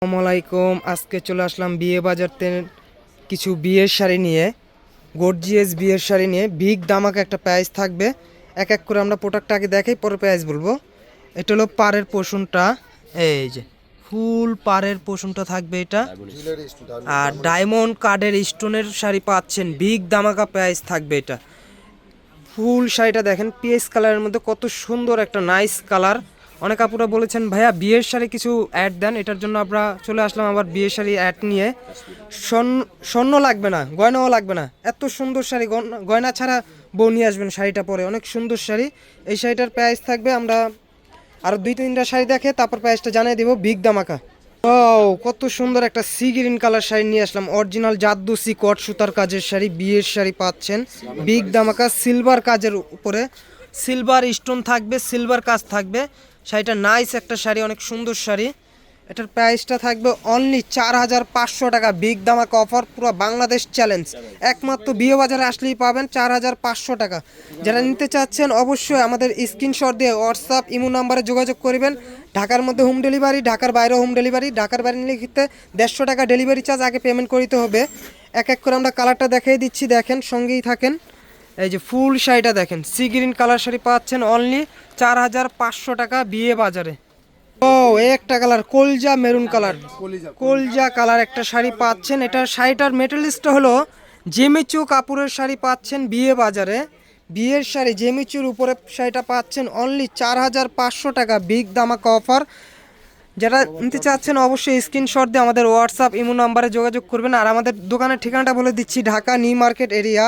আসসালামু আলাইকুম আজকে চলে আসলাম বিয়ে বাজার কিছু বিয়ের শাড়ি নিয়ে। গর্জিয়াস বিয়ের শাড়ি নিয়ে। বিগ দামাকে একটা প্রাইস থাকবে। এক এক করে আমরা প্রোডাক্টটা আগে দেখাই, পরে প্রাইস বলব। এটা হলো পাড়ের পোষণটা। এই যে ফুল পাড়ের পোষণটা থাকবে এটা। আর ডায়মন্ড কার্ডের স্টোনের শাড়ি পাচ্ছেন। বিগ দামাকা প্রাইস থাকবে এটা। ফুল শাড়িটা দেখেন পিএস কালারের মধ্যে কত সুন্দর একটা নাইস কালার অনেক আপুরা বলেছেন, ভাইয়া, বিয়ের শাড়ি কিছু অ্যাড দেন, এটার জন্য আমরা চলে আসলাম আবার বিয়ের শাড়ি অ্যাড নিয়ে। স্বর্ণ লাগবে না, গয়নাও লাগবে না। এত সুন্দর শাড়ি গয়না- ছাড়া বউ নিয়ে আসবেন শাড়িটা পরে। অনেক সুন্দর শাড়ি এই শাড়িটার প্রাইস থাকবে আমরা আরও দুই তিনটা শাড়ি দেখে, তারপর প্রাইসটা জানিয়ে দেবো বিগ দামাকা ও কত সুন্দর একটা সি গ্রিন কালার শাড়ি নিয়ে আসলাম। অরিজিনাল জাদ্দুসি কট সুতার কাজের শাড়ি, বিয়ের শাড়ি পাচ্ছেন বিগ দামাকা সিলভার কাজের উপরে। সিলভার স্টোন থাকবে সিলভার কাজ থাকবে। শাড়িটা নাইস একটা শাড়ি, অনেক সুন্দর শাড়ি। এটার প্রাইসটা থাকবে অনলি চার হাজার পাঁচশো টাকা বিগ দামাকা অফার পুরো বাংলাদেশ চ্যালেঞ্জ একমাত্র বিয়ে বাজারে আসলেই পাবেন চার হাজার পাঁচশো টাকা। যারা নিতে চাচ্ছেন অবশ্যই আমাদের স্ক্রিনশট দিয়ে হোয়াটসঅ্যাপ ইমো নাম্বারে যোগাযোগ করবেন। ঢাকার মধ্যে হোম ডেলিভারি ঢাকার বাইরে হোম ডেলিভারি ঢাকার বাইরে নিলে ক্ষেত্রে দেড়শো টাকা ডেলিভারি চার্জ আগে পেমেন্ট করতে হবে। এক এক করে আমরা কালারটা দেখিয়ে দিচ্ছি, দেখেন, সঙ্গেই থাকেন। এই যে ফুল শাড়িটা দেখেন সি গ্রিন কালার শাড়ি পাচ্ছেন অনলি চার হাজার পাঁচশো টাকা বিয়ে বাজারে। ও একটা কালার কলজা মেরুন কালার কলজা কালার একটা শাড়ি পাচ্ছেন। এটা শাড়িটার মেটেরিয়ালসটা হলো জেমিচু কাপড়ের শাড়ি পাচ্ছেন বিয়ে বাজারে। বিয়ের শাড়ি জেমিচুর উপরে শাড়িটা পাচ্ছেন অনলি চার হাজার পাঁচশো টাকা বিগ দামাকা অফার যারা নিতে চাচ্ছেন অবশ্যই স্ক্রিনশট দিয়ে আমাদের হোয়াটসঅ্যাপ ইমো নাম্বারে যোগাযোগ করবেন। আর আমাদের দোকানের ঠিকানাটা বলে দিচ্ছি, Dhaka new market area.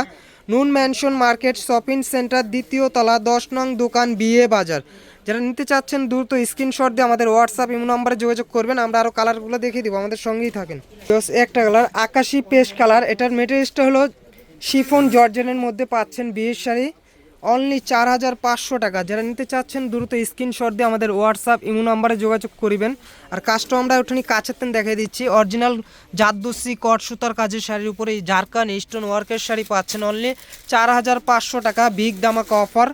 Noon mansion market shopping centre দ্বিতীয় তলা দশ নং দোকান বিয়ে বাজার। যারা নিতে চাচ্ছেন দ্রুত স্ক্রিনশট দিয়ে আমাদের হোয়াটসঅ্যাপ ইমো নম্বরে যোগাযোগ করবেন, আমরা আরও কালারগুলো দেখিয়ে দিব, আমাদের সঙ্গেই থাকেন। একটা কালার, আকাশি পেস্ট কালার, এটার মেটেরিয়ালসটা হলো শিফন জর্জেনের মধ্যে পাচ্ছেন বিয়ের শাড়ি। অনলি চার হাজার পাঁচশো টাকা। যারা নিতে চাচ্ছেন, দ্রুত স্ক্রিনশট দিয়ে আমাদের হোয়াটসঅ্যাপ ইমো নাম্বারে যোগাযোগ করিবেন। আর কাজটা আমরা ওখানে কাছের তেন দেখিয়ে দিচ্ছি। অরিজিনাল জাদ্দুসি কট সুতার কাজের শাড়ির উপরে এই জারকান স্টোন ওয়ার্কের শাড়ি পাচ্ছেন অনলি চার হাজার পাঁচশো টাকা বিগ দামাকা অফার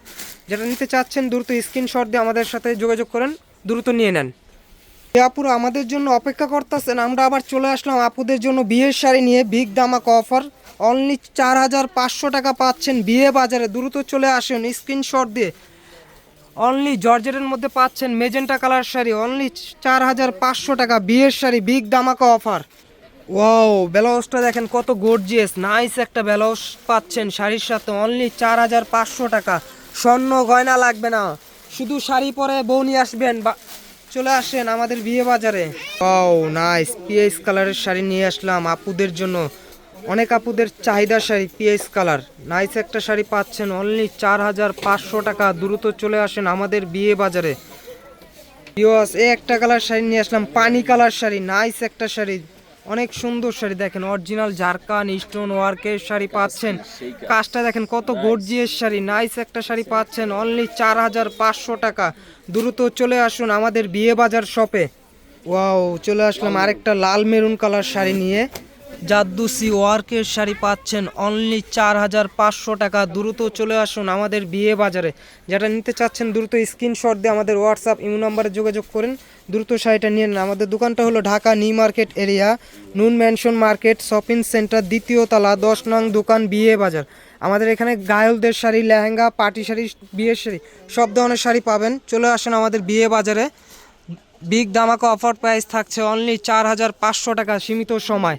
যারা নিতে চাচ্ছেন, দ্রুত স্ক্রিনশট দিয়ে আমাদের সাথে যোগাযোগ করেন, দ্রুত নিয়ে নেন। আপুরা আমাদের জন্য অপেক্ষা করতেছেন আমরা আবার চলে আসলাম আপুদের জন্য বিয়ের শাড়ি নিয়ে বিগ দামাক অফার অনলি চার হাজার পাঁচশো টাকা পাচ্ছেন। বিয়ে বাজারে দ্রুত চলে আসেন, স্ক্রিনশট দিয়ে। অনলি জর্জেটের মধ্যে পাচ্ছেন মেজেন্টা কালার শাড়ি, অনলি চার হাজার পাঁচশো টাকা। বিয়ের sari, big dhamaka offer. Wow, ব্লাউজটা দেখেন কত গর্জিয়াস নাইস একটা ব্লাউজ পাচ্ছেন শাড়ির সাথে, অনলি চার হাজার পাঁচশো টাকা। স্বর্ণ গয়না লাগবে না, শুধু শাড়ি পরে বউ নিয়ে আসবেন, বা চলে আসেন আমাদের বিয়ে বাজারে। ওয়াও নাইস পিএস কালারের শাড়ি নিয়ে আসলাম, আপুদের জন্য। অনেক আপুদের চাহিদা শাড়ি পিএস কালার। নাইস একটা শাড়ি পাচ্ছেন অনলি চার হাজার পাঁচশো টাকা। দ্রুত চলে আসেন আমাদের বিয়ে বাজারে। ইয়স এই একটা কালার শাড়ি নিয়ে আসলাম, পানি কালার শাড়ি, নাইস একটা শাড়ি। অনেক সুন্দর শাড়ি দেখেন অরিজিনাল জারকান স্টোন ওয়ার্কের শাড়ি পাচ্ছেন। কাজটা দেখেন, কত গর্জিয়াস শাড়ি, নাইস একটা শাড়ি পাচ্ছেন অনলি চার হাজার পাঁচশো টাকা। দ্রুত চলে আসুন আমাদের বিয়ে বাজার শপে ওয়াও চলে আসলাম আরেকটা লাল মেরুন কালার শাড়ি নিয়ে। জাদ্দুসি ওয়ার্কের শাড়ি পাচ্ছেন অনলি চার হাজার পাঁচশো টাকা। দ্রুত চলে আসুন আমাদের বিয়ে বাজারে। যেটা নিতে চাচ্ছেন দ্রুত স্ক্রিনশট দিয়ে আমাদের হোয়াটসঅ্যাপ ইমো নাম্বারে যোগাযোগ করেন। দ্রুত শাড়িটা নিয়ে নেন। আমাদের দোকানটা হলো Dhaka new market area, Noon mansion market, shopping centre, দ্বিতীয় তলা, দশ নং দোকান, বিয়ে বাজার। আমাদের এখানে গায়লদের শাড়ি, লেহেঙ্গা, পার্টি শাড়ি, বিয়ের শাড়ি, সব ধরনের শাড়ি পাবেন। চলে আসুন আমাদের বিয়ে বাজারে। বিগ দামাকা অফার প্রাইস থাকছে অনলি চার হাজার পাঁচশো টাকা সীমিত সময়।